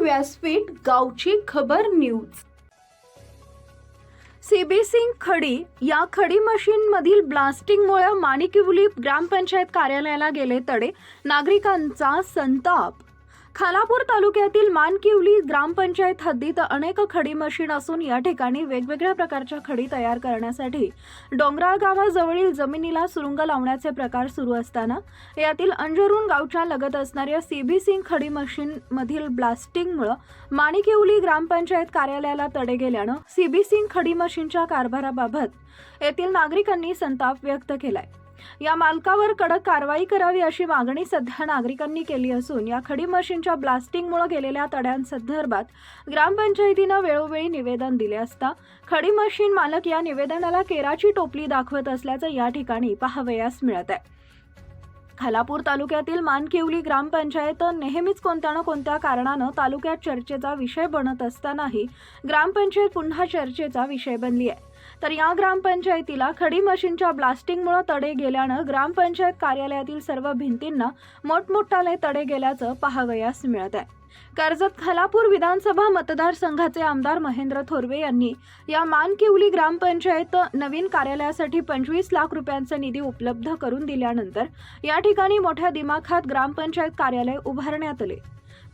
व्यासपीठ गावची खबर न्यूज. सीबीसिंग खडी या खडी मशीनमधील ब्लास्टिंगमुळे माणिकिवली ग्रामपंचायत कार्यालयाला गेले तडे. नागरिकांचा संताप. खालापूर तालुक्यातील मानकिवली ग्रामपंचायत हद्दीत अनेक खडी मशीन असून या ठिकाणी वेगवेगळ्या प्रकारच्या खडी तयार करण्यासाठी डोंगराळ गावाजवळील जमिनीला सुरुंग लावण्याचे प्रकार सुरू असताना यातील अंजरून गावच्या लगत असणाऱ्या सीबी सिंग खडी मशीन मधील ब्लास्टिंगमुळे माणिकेवली ग्रामपंचायत कार्यालयाला तडे गेल्यानं सीबी सिंग खडी मशीनच्या कारभाराबाबत येथील नागरिकांनी संताप व्यक्त केलाय. या मालकावर कडक कारवाई करावी अशी मागणी सध्या नागरिकांनी केली असून या खडी मशीनच्या ब्लास्टिंगमुळे गेलेल्या तड्यांसंदर्भात ग्रामपंचायतीनं वेळोवेळी निवेदन दिले असता खडी मशीन मालक या निवेदनाला केराची टोपली दाखवत असल्याचं या ठिकाणी पाहावयास मिळत आहे. खालापूर तालुक्यातील मानकिवली ग्रामपंचायत नेहमीच कोणत्या ना कोणत्या कारणानं तालुक्यात चर्चेचा विषय बनत असतानाही ग्रामपंचायत पुन्हा चर्चेचा विषय बनली आहे. तर या ग्रामपंचायतीला खडी मशीनच्या ब्लास्टिंगमुळे तडे गेल्यानं ग्रामपंचायत कार्यालयातील सर्व भिंतींना मोठमोठाले तडे गेल्याचं पाहावयास मिळत आहे. कर्जत खालापूर विधानसभा मतदारसंघाचे आमदार महेंद्र थोरवे यांनी या मानकिवली ग्रामपंचायत नवीन कार्यालयासाठी पंचवीस लाख रुपयांचा निधी उपलब्ध करून दिल्यानंतर या ठिकाणी मोठ्या दिमाखात ग्रामपंचायत कार्यालय उभारण्यात आले.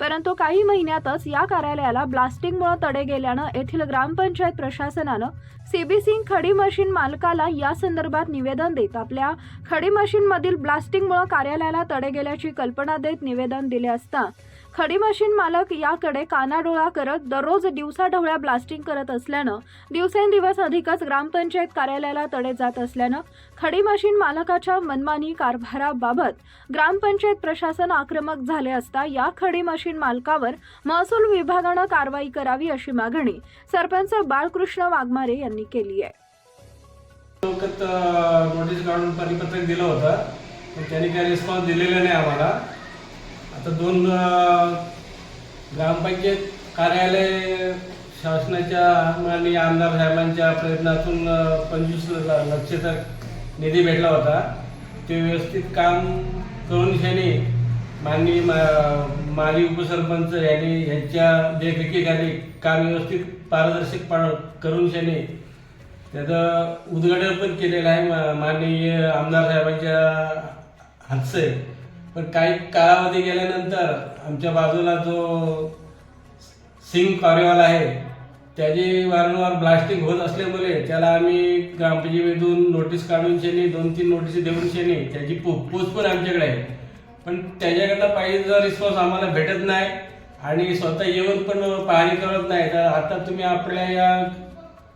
परंतु काही महिन्यातच या कार्यालयाला ब्लास्टिंगमुळे तडे गेल्यानं येथील ग्रामपंचायत प्रशासनानं सीबी खडी मशीन मालकाला या संदर्भात निवेदन देत आपल्या खडी मशीनमधील ब्लास्टिंगमुळे कार्यालयाला तडे गेल्याची कल्पना देत निवेदन दिले असता खडी मशीन मालक याकडे कानाडोळा करत दररोज दिवसाढवळ्या ब्लास्टिंग करत असल्यानं दिवसेंदिवस अधिकच ग्रामपंचायत कार्यालयाला तडे जात असल्यानं खडी मशीन मालकाच्या मनमानी कारभाराबाबत ग्रामपंचायत प्रशासन आक्रमक झाले असता या खडी मशीन मालकावर महसूल विभागानं कारवाई करावी अशी मागणी सरपंच बाळकृष्ण वाघमारे यांनी केली आहे. नोटीस काढून परिपत्रक दिलं होतं. त्यांनी काही रिस्पॉन्स दिलेला नाही आम्हाला. आता दोन ग्रामपंचायत कार्यालय शासनाच्या माननीय आमदार साहेबांच्या प्रयत्नातून पंचवीस लक्षचा निधी भेटला होता. ते व्यवस्थित काम करून क्षणी माननीय मा- माजी उपसरपंच यांनी यांच्या देखरेखीखाली काम व्यवस्थित पारदर्शक पा करून शनी त्याचं उद्घाटन पण केलेलं आहे मा- माननीय आमदार साहेबांच्या हातसे पण काही काळामध्ये गेल्यानंतर आमच्या बाजूला जो सिंग कॉरेवाला आहे त्याची वारंवार ब्लास्टिंग होत असल्यामुळे त्याला आम्ही ग्रामपंचायतीतून नोटीस काढून शेणी दोन तीन नोटीस देऊन शेणी त्याची पो पोच पण आमच्याकडे आहे. पण त्याच्याकडनं पाहिजे रिस्पॉन्स आम्हाला भेटत नाही आणि स्वतः येऊन पण पाहणी करत नाही. तर आता तुम्ही आपल्या या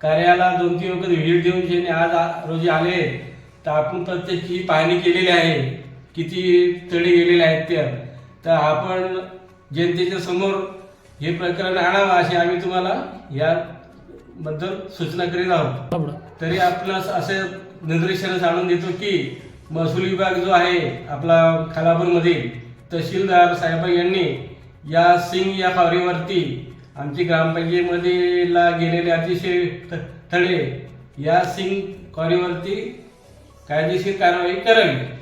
कार्याला दोन तीन वखत व्हिजिट देऊन शेणी आज रोजी आले तर आपण प्रत्येक ही पाहणी केलेली आहे. किती तडे गेलेले आहेत त्या तर आपण जनतेच्या समोर हे प्रकरण आणावं अशी आम्ही तुम्हाला याबद्दल सूचना करीत आहोत. तरी आपणास असे निदर्शनास आणून देतो की महसूल विभाग जो आहे आपला खालापूरमध्ये तहसीलदार साहेब यांनी या सिंग या फावरीवरती आमची ग्रामपंचायतीमध्ये ला गेलेले अतिशय थ- थडे या सिंग कॉरीवरती कायदेशीर कारवाई करावी.